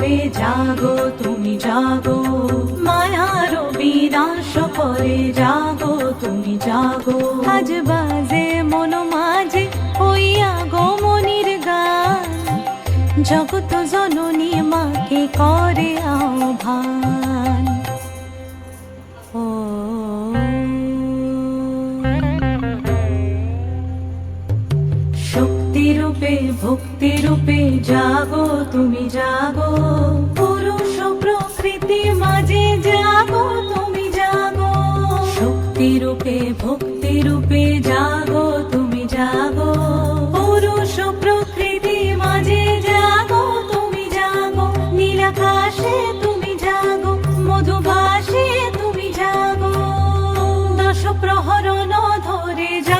মূরতি জাগো, তুমি জাগো। মায়ার বিনাশ করে জাগো, তুমি জাগো। আজ বাজে মন মাঝে ওই আগমনির গান। জগত জননী মাকে করে আহ্বান। ভক্তি রূপে জাগো, তুমি জাগো। পুরুষ প্রকৃতি মাঝে জাগো, তুমি জাগো। শক্তি রূপে ভক্তি রূপে জাগো, তুমি জাগো। পুরুষ প্রকৃতি মাঝে জাগো, তুমি জাগো। নীলাকাশে তুমি জাগো মধুভাসে তুমি জাগো। দশ প্রহরণ ধরে জাগো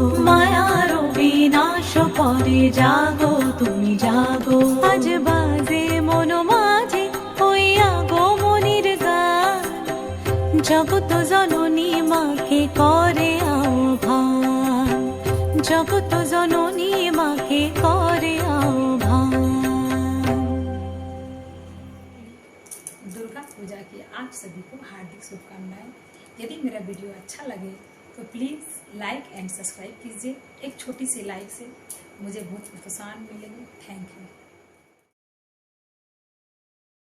বিনাশ করে জাগো তুমি জাগো আজ বাজে মন মাঝে ওই আগমনির গান জগত জননী মাকে করে আহ্বান জগত জননী মাকে করে আহ্বান दुर्गा पूजा की आप सभी को हार्दिक शुभकामनाएं यदि मेरा वीडियो अच्छा लगे तो प्लीज़ लाइक एंड सब्सक्राइब कीजिए। एक छोटी सी लाइक से मुझे बहुत प्रोत्साहन मिलेगी। Thank you